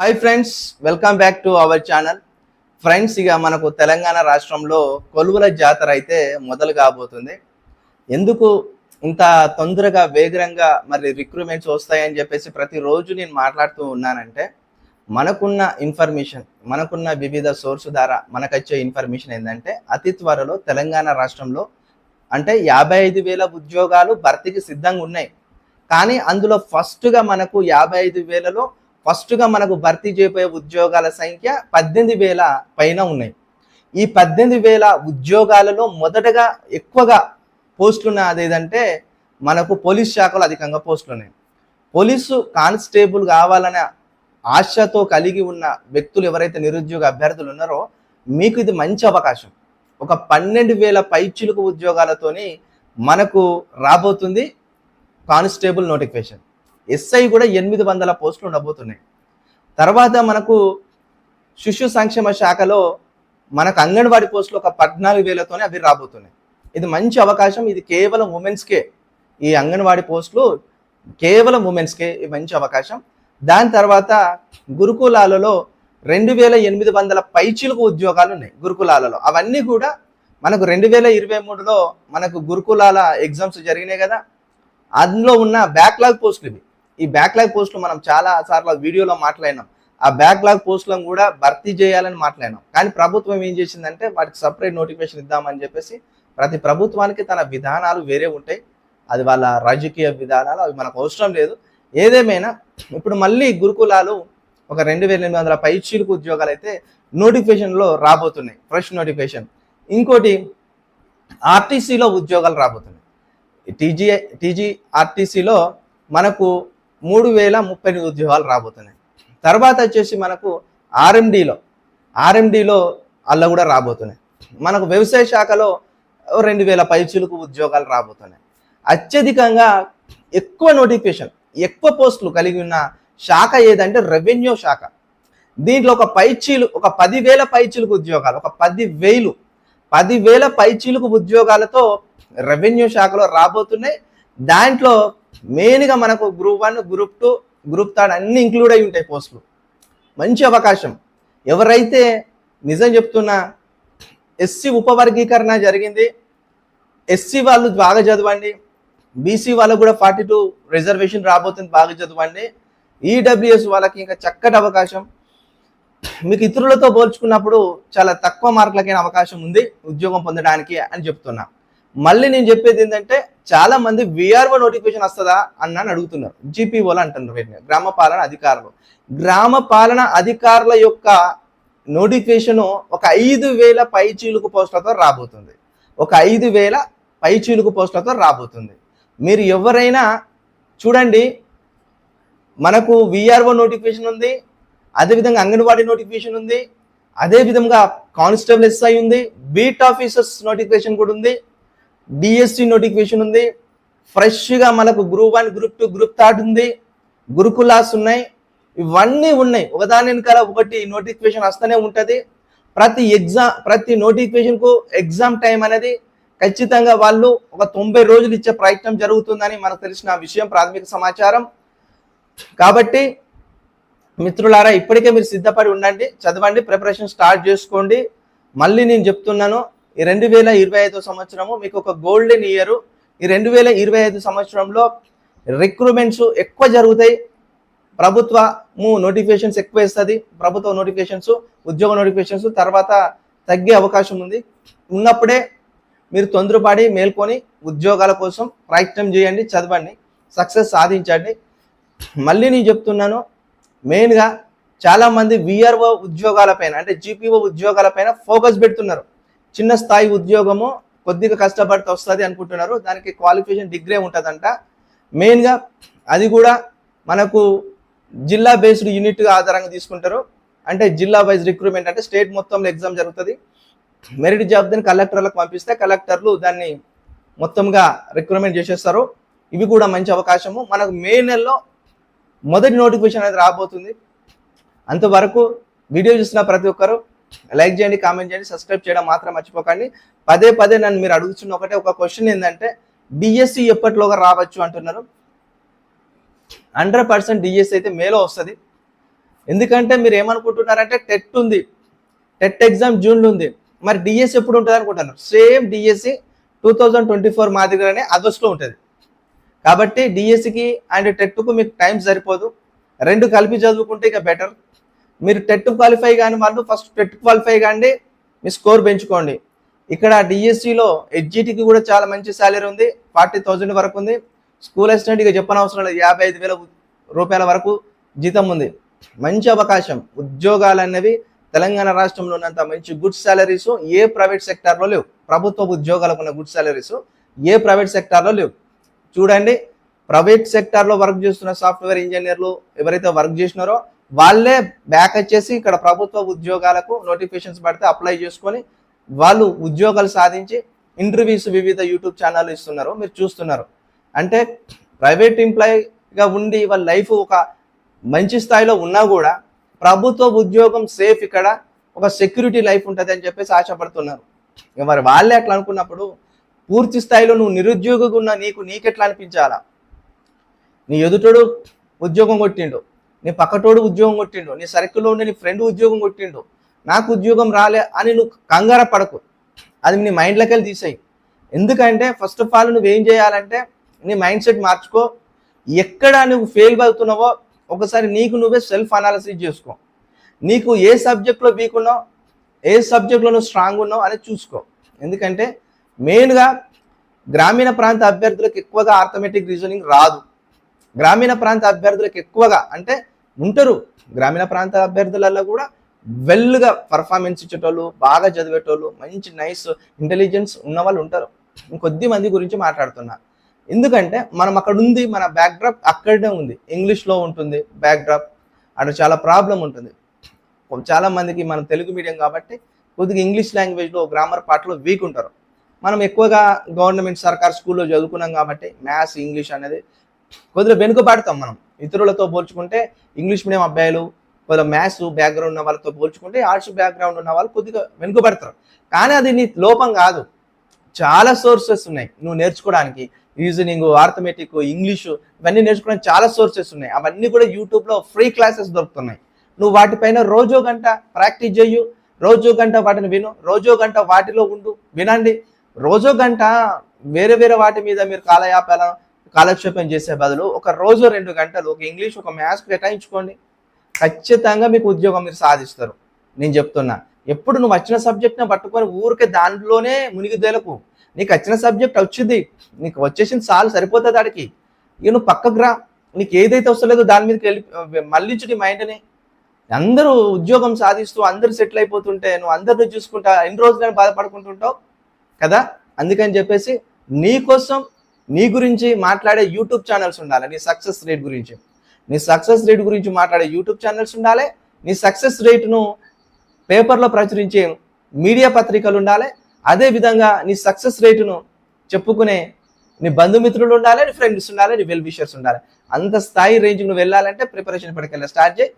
Hi friends welcome back to our channel friends ఇక మనకు తెలంగాణ రాష్ట్రంలో కొలువుల జాతర అయితే మొదలు కాబోతుంది. ఎందుకు ఇంత తొందరగా వేగంగా మరి రిక్రూట్మెంట్స్ వస్తాయని చెప్పేసి ప్రతిరోజు నేను మాట్లాడుతూ ఉన్నానంటే మనకున్న ఇన్ఫర్మేషన్ మనకున్న వివిధ సోర్స్ ద్వారా మనకు వచ్చే ఇన్ఫర్మేషన్ ఏంటంటే అతి త్వరలో తెలంగాణ రాష్ట్రంలో అంటే యాభై ఐదు వేల ఉద్యోగాలు భర్తీకి సిద్ధంగా ఉన్నాయి. కానీ అందులో ఫస్ట్గా మనకు యాభై ఐదు వేలలో ఫస్ట్గా మనకు భర్తీ చేయబోయే ఉద్యోగాల సంఖ్య పద్దెనిమిది వేల పైన ఉన్నాయి. ఈ పద్దెనిమిది వేల ఉద్యోగాలలో మొదటగా ఎక్కువగా పోస్టులు ఉన్నది ఏదంటే మనకు పోలీస్ శాఖలో అధికంగా పోస్టులు ఉన్నాయి పోలీసు కానిస్టేబుల్ కావాలనే ఆశతో కలిగి ఉన్న వ్యక్తులు ఎవరైతే నిరుద్యోగ అభ్యర్థులు ఉన్నారో మీకు ఇది మంచి అవకాశం. ఒక పన్నెండు వేల పైచులకు ఉద్యోగాలతోని మనకు రాబోతుంది కానిస్టేబుల్ నోటిఫికేషన్. ఎస్ఐ కూడా ఎనిమిది వందల పోస్టులు ఉండబోతున్నాయి. తర్వాత మనకు శిశు సంక్షేమ శాఖలో మనకు అంగన్వాడీ పోస్టులు ఒక పద్నాలుగు వేలతోనే అవి రాబోతున్నాయి. ఇది మంచి అవకాశం. ఇది కేవలం ఉమెన్స్కే ఈ అంగన్వాడీ పోస్టులు కేవలం ఉమెన్స్కే ఇది మంచి అవకాశం. దాని తర్వాత గురుకులాలలో రెండు వేల ఎనిమిది వందల పైచీలకు ఉద్యోగాలు ఉన్నాయి గురుకులాలలో. అవన్నీ కూడా మనకు రెండు వేల ఇరవై మూడులో మనకు గురుకులాల ఎగ్జామ్స్ జరిగినాయి కదా. అందులో ఉన్న బ్యాక్లాగ్ పోస్టులు ఇవి. ఈ బ్యాక్లాగ్ పోస్టులు మనం చాలా సార్లు వీడియోలో మాట్లాడినాం. ఆ బ్యాక్లాగ్ పోస్టులను కూడా భర్తీ చేయాలని మాట్లాడినాం. కానీ ప్రభుత్వం ఏం చేసిందంటే వాటికి సపరేట్ నోటిఫికేషన్ ఇద్దామని చెప్పేసి ప్రతి ప్రభుత్వానికి తన విధానాలు వేరే ఉంటాయి. అది వాళ్ళ రాజకీయ విధానాలు అవి మనకు అవసరం లేదు. ఏదేమైనా ఇప్పుడు మళ్ళీ గురుకులాలు ఒక రెండు వేల ఎనిమిది వందల పైచీలకు ఉద్యోగాలు అయితే నోటిఫికేషన్లో రాబోతున్నాయి. ఫ్రెష్ నోటిఫికేషన్ ఇంకోటి ఆర్టీసీలో ఉద్యోగాలు రాబోతున్నాయి. టీజీ టీజీ ఆర్టీసీలో మనకు మూడు వేల ముప్పై ఎనిమిది ఉద్యోగాలు రాబోతున్నాయి. తర్వాత వచ్చేసి మనకు ఆర్ఎండిలో ఆర్ఎండిలో అలా కూడా రాబోతున్నాయి. మనకు వ్యవసాయ శాఖలో రెండు వేల పైచులకు ఉద్యోగాలు రాబోతున్నాయి. అత్యధికంగా ఎక్కువ నోటిఫికేషన్ ఎక్కువ పోస్టులు కలిగి ఉన్న శాఖ ఏదంటే రెవెన్యూ శాఖ. దీంట్లో ఒక పైచీలు ఒక పదివేల పైచీలకు ఉద్యోగాలు ఒక పది వేలు పదివేల పైచీలకు ఉద్యోగాలతో రెవెన్యూ శాఖలో రాబోతున్నాయి. దాంట్లో మెయిన్గా మనకు group one group two group third అన్ని ఇంక్లూడ్ అయి ఉంటాయి పోస్టులు మంచి అవకాశం. ఎవరైతే నిజం చెప్తున్నా ఎస్సీ ఉపవర్గీకరణ జరిగింది ఎస్సీ వాళ్ళు బాగా చదవండి బీసీ వాళ్ళకు కూడా ఫార్టీ టూ రిజర్వేషన్ రాబోతుంది బాగా చదవండి. ఈడబ్ల్యూఎస్ వాళ్ళకి ఇంకా చక్కటి అవకాశం. మీకు ఇతరులతో పోల్చుకున్నప్పుడు చాలా తక్కువ మార్కులకైన అవకాశం ఉంది ఉద్యోగం పొందడానికి అని చెప్తున్నా. మళ్ళీ నేను చెప్పేది ఏంటంటే చాలా మంది విఆర్ఓ నోటిఫికేషన్ వస్తుందా అని అడుగుతున్నారు. జీపీఓలు అంటున్నారు వీటిని. గ్రామ పాలన అధికారులు. గ్రామ పాలన అధికారుల యొక్క నోటిఫికేషన్ ఒక ఐదు వేల పైచీలుకు పోస్టులతో రాబోతుంది. ఒక ఐదు వేల పైచీలుకు పోస్టులతో రాబోతుంది. మీరు ఎవరైనా చూడండి మనకు విఆర్ఓ నోటిఫికేషన్ ఉంది అదేవిధంగా అంగన్వాడీ నోటిఫికేషన్ ఉంది అదేవిధంగా కానిస్టేబుల్ ఎస్ఐ ఉంది బీట్ ఆఫీసర్స్ నోటిఫికేషన్ కూడా ఉంది డిఎస్సి నోటిఫికేషన్ ఉంది. ఫ్రెష్గా మనకు group one group two group third ఉంది. గురుకులాస్ ఉన్నాయి. ఇవన్నీ ఉన్నాయి. ఒకదాని వెనకాల ఒకటి నోటిఫికేషన్ వస్తూనే ఉంటుంది. ప్రతి ఎగ్జామ్ ప్రతి నోటిఫికేషన్కు ఎగ్జామ్ టైం అనేది ఖచ్చితంగా వాళ్ళు ఒక తొంభై రోజులు ఇచ్చే ప్రయత్నం జరుగుతుందని మనకు తెలిసిన విషయం ప్రాథమిక సమాచారం. కాబట్టి మిత్రులారా ఇప్పటికే మీరు సిద్ధపడి ఉండండి. చదవండి ప్రిపరేషన్ స్టార్ట్ చేసుకోండి. మళ్ళీ నేను చెప్తున్నాను ఈ రెండు వేల ఇరవై ఐదు సంవత్సరము మీకు ఒక గోల్డెన్ ఇయర్. ఈ రెండు వేల ఇరవై ఐదు సంవత్సరంలో రిక్రూట్మెంట్స్ ఎక్కువ జరుగుతాయి. ప్రభుత్వము నోటిఫికేషన్స్ ఎక్కువ ఇస్తుంది ప్రభుత్వ నోటిఫికేషన్స్ ఉద్యోగ నోటిఫికేషన్స్ తర్వాత తగ్గే అవకాశం ఉంది. ఉన్నప్పుడే మీరు తొందరపడి మేల్కొని ఉద్యోగాల కోసం ప్రయత్నం చేయండి చదవండి సక్సెస్ సాధించండి. మళ్ళీ నేను చెప్తున్నాను మెయిన్గా చాలామంది విఆర్ఓ ఉద్యోగాలపైన అంటే జీపీఓ ఉద్యోగాలపైన ఫోకస్ పెడుతున్నారు. చిన్న స్థాయి ఉద్యోగము కొద్దిగా కష్టపడితే వస్తుంది అనుకుంటున్నారు. దానికి క్వాలిఫికేషన్ డిగ్రీ ఉంటుందంట. మెయిన్గా అది కూడా మనకు జిల్లా బేస్డ్ యూనిట్ ఆధారంగా తీసుకుంటారు. అంటే జిల్లా వైజ్ రిక్రూట్మెంట్ అంటే స్టేట్ మొత్తంలో ఎగ్జామ్ జరుగుతుంది. మెరిట్ జాబ్ దాన్ని కలెక్టర్లకు పంపిస్తే కలెక్టర్లు దాన్ని మొత్తంగా రిక్రూట్మెంట్ చేసేస్తారు. ఇవి కూడా మంచి అవకాశము. మనకు మే నెలలో మొదటి నోటిఫికేషన్ అనేది రాబోతుంది. అంతవరకు వీడియో చూసిన ప్రతి ఒక్కరు లైక్ చేయండి కామెంట్ చేయండి సబ్స్క్రైబ్ చేయడం మాత్రం మర్చిపోకండి. పదే పదే నన్ను మీరు అడుగుతున్న ఒకటే ఒక క్వశ్చన్ ఏంటంటే డిఎస్సి ఎప్పటిలోగా రావచ్చు అంటున్నారు. హండ్రెడ్ పర్సెంట్ డిఎస్సి అయితే మేలో వస్తుంది. ఎందుకంటే మీరు ఏమనుకుంటున్నారంటే టెట్ ఉంది. టెట్ ఎగ్జామ్ జూన్లో ఉంది. మరి డిఎస్సి ఎప్పుడు ఉంటుంది అనుకుంటున్నారు? Same DSC two thousand twenty four మాదిరిగానే ఆగస్టులో ఉంటుంది. కాబట్టి డిఎస్సికి అండ్ టెట్కు మీకు టైం సరిపోదు. రెండు కలిపి చదువుకుంటే ఇక బెటర్ మీరు టెట్ క్వాలిఫై కాని వాళ్ళు ఫస్ట్ టెట్ క్వాలిఫై కాండి మీ స్కోర్ పెంచుకోండి. ఇక్కడ డిఎస్సిలో హెచ్జిటికి కూడా చాలా మంచి శాలరీ ఉంది ఫార్టీ థౌజండ్ వరకు ఉంది. స్కూల్ అసిస్టెంట్ ఇక చెప్పనవసరం లేదు యాభై ఐదు వేల రూపాయల వరకు జీతం ఉంది. మంచి అవకాశం. ఉద్యోగాలు అనేవి తెలంగాణ రాష్ట్రంలో ఉన్నంత మంచి గుడ్ శాలరీస్ ఏ ప్రైవేట్ సెక్టార్లో లేవు. ప్రభుత్వ ఉద్యోగాలకు ఉన్న గుడ్ సాలరీస్ ఏ ప్రైవేట్ సెక్టార్లో లేవు. చూడండి ప్రైవేట్ సెక్టార్లో వర్క్ చేస్తున్న సాఫ్ట్వేర్ ఇంజనీర్లు ఎవరైతే వర్క్ చేసినారో వాళ్ళే బ్యాక్ వచ్చేసి ఇక్కడ ప్రభుత్వ ఉద్యోగాలకు నోటిఫికేషన్స్ పడితే అప్లై చేసుకొని వాళ్ళు ఉద్యోగాలు సాధించి ఇంటర్వ్యూస్ వివిధ యూట్యూబ్ ఛానల్ ఇస్తున్నారు మీరు చూస్తున్నారు. అంటే ప్రైవేట్ ఎంప్లాయీగా ఉండి వాళ్ళ లైఫ్ ఒక మంచి స్థాయిలో ఉన్నా కూడా ప్రభుత్వ ఉద్యోగం సేఫ్ ఇక్కడ ఒక సెక్యూరిటీ లైఫ్ ఉంటుంది అని చెప్పేసి ఆశపడుతున్నారు. ఇక మరి వాళ్ళే అట్లా అనుకున్నప్పుడు పూర్తి స్థాయిలో నువ్వు నిరుద్యోగిగా ఉన్న నీకు నీకెట్లా అనిపించాలా? నీ ఎదుటోడు ఉద్యోగం కొట్టిండు. నీ పక్కటోడు ఉద్యోగం కొట్టిండు నీ సర్కిల్లో ఉండే నీ ఫ్రెండ్ ఉద్యోగం కొట్టిండు నాకు ఉద్యోగం రాలే అని నువ్వు కంగార పడకు. అది నీ మైండ్లోకి వెళ్ళి తీసేయి. ఎందుకంటే ఫస్ట్ ఆఫ్ ఆల్ నువ్వేం చేయాలంటే నీ మైండ్ సెట్ మార్చుకో. ఎక్కడ నువ్వు ఫెయిల్ అవుతున్నావో ఒకసారి నీకు నువ్వే సెల్ఫ్ అనాలిసిస్ చేసుకో. నీకు ఏ సబ్జెక్ట్లో వీక్ ఉన్నావు ఏ సబ్జెక్ట్లో నువ్వు స్ట్రాంగ్ ఉన్నావు అనేది చూసుకో. ఎందుకంటే మెయిన్గా గ్రామీణ ప్రాంత అభ్యర్థులకు ఎక్కువగా ఆర్థమెటిక్ రీజనింగ్ రాదు. గ్రామీణ ప్రాంత అభ్యర్థులకు ఎక్కువగా అంటే ఉంటారు. గ్రామీణ ప్రాంత అభ్యర్థులలో కూడా వెల్గా పర్ఫార్మెన్స్ ఇచ్చేటోళ్ళు బాగా చదివేటోళ్ళు మంచి నైస్ ఇంటెలిజెన్స్ ఉన్న వాళ్ళు ఉంటారు. ఇంకొద్ది మంది గురించి మాట్లాడుతున్నా. ఎందుకంటే మనం అక్కడ ఉంది మన బ్యాక్డ్రాప్ అక్కడనే ఉంది. ఇంగ్లీష్లో ఉంటుంది బ్యాక్డ్రాప్ అక్కడ చాలా ప్రాబ్లం ఉంటుంది. చాలా మందికి మనం తెలుగు మీడియం కాబట్టి కొద్దిగా ఇంగ్లీష్ లాంగ్వేజ్లో గ్రామర్ పాటలో వీక్ ఉంటారు. మనం ఎక్కువగా గవర్నమెంట్ సర్కార్ స్కూల్లో చదువుకున్నాం కాబట్టి మ్యాథ్స్ ఇంగ్లీష్ అనేది కొద్దిగా వెనుకబాటుతాం మనం. ఇతరులతో పోల్చుకుంటే ఇంగ్లీష్ మీడియం అబ్బాయిలు కొద్దిగా మ్యాథ్స్ బ్యాక్గ్రౌండ్ ఉన్న వాళ్ళతో పోల్చుకుంటే ఆర్ట్స్ బ్యాక్గ్రౌండ్ ఉన్న వాళ్ళు కొద్దిగా వెనుకబడతారు. కానీ అది నీ లోపం కాదు. చాలా సోర్సెస్ ఉన్నాయి. నువ్వు నేర్చుకోవడానికి రీజనింగ్ ఆర్థమెటిక్ ఇంగ్లీషు ఇవన్నీ నేర్చుకోవడానికి చాలా సోర్సెస్ ఉన్నాయి. అవన్నీ కూడా యూట్యూబ్లో ఫ్రీ క్లాసెస్ దొరుకుతున్నాయి. నువ్వు వాటిపైన రోజో గంట ప్రాక్టీస్ చెయ్యు. రోజో గంట వాటిని విను. రోజో గంట వాటిలో ఉండు. వినండి. రోజో గంట వేరే వేరే వాటి మీద మీరు కాలయాపాలను కాలక్షేపం చేసే బదులు ఒక రోజు రెండు గంటలు ఒక ఇంగ్లీష్ ఒక మ్యాథ్స్ కేటాయించుకోండి. ఖచ్చితంగా మీకు ఉద్యోగం మీరు సాధిస్తారు. నేను చెప్తున్నా. ఎప్పుడు నువ్వు వచ్చిన సబ్జెక్ట్ని పట్టుకొని ఊరికే దాంట్లోనే మునిగిదేలకు. నీకు వచ్చిన సబ్జెక్ట్ వచ్చింది. నీకు వచ్చేసింది చాలు సరిపోతుంది ఆడికి. ఇక నువ్వు పక్కకు రా. నీకు ఏదైతే వస్తలేదో దాని మీదకి వెళ్ళి మళ్ళించు నీ మైండ్ని. అందరూ ఉద్యోగం సాధిస్తూ అందరూ సెటిల్ అయిపోతుంటే నువ్వు అందరిని చూసుకుంటా ఎన్ని రోజులు బాధపడుకుంటుంటావు కదా? అందుకని చెప్పేసి నీకోసం నీ గురించి మాట్లాడే యూట్యూబ్ ఛానల్స్ ఉండాలి. నీ సక్సెస్ రేట్ గురించి. నీ సక్సెస్ రేట్ గురించి మాట్లాడే యూట్యూబ్ ఛానల్స్ ఉండాలి. నీ సక్సెస్ రేట్ను పేపర్లో ప్రచురించే మీడియా పత్రికలు ఉండాలి. అదే విధంగా నీ సక్సెస్ రేటును చెప్పుకునే నీ బంధుమిత్రులు ఉండాలి. నీ ఫ్రెండ్స్ ఉండాలి. నీ వెల్ విషర్స్ ఉండాలి. అంత స్థాయి రేంజ్ నువ్వు వెళ్ళాలంటే ప్రిపరేషన్ ఇప్పటికెళ్ళి స్టార్ట్ చేయి.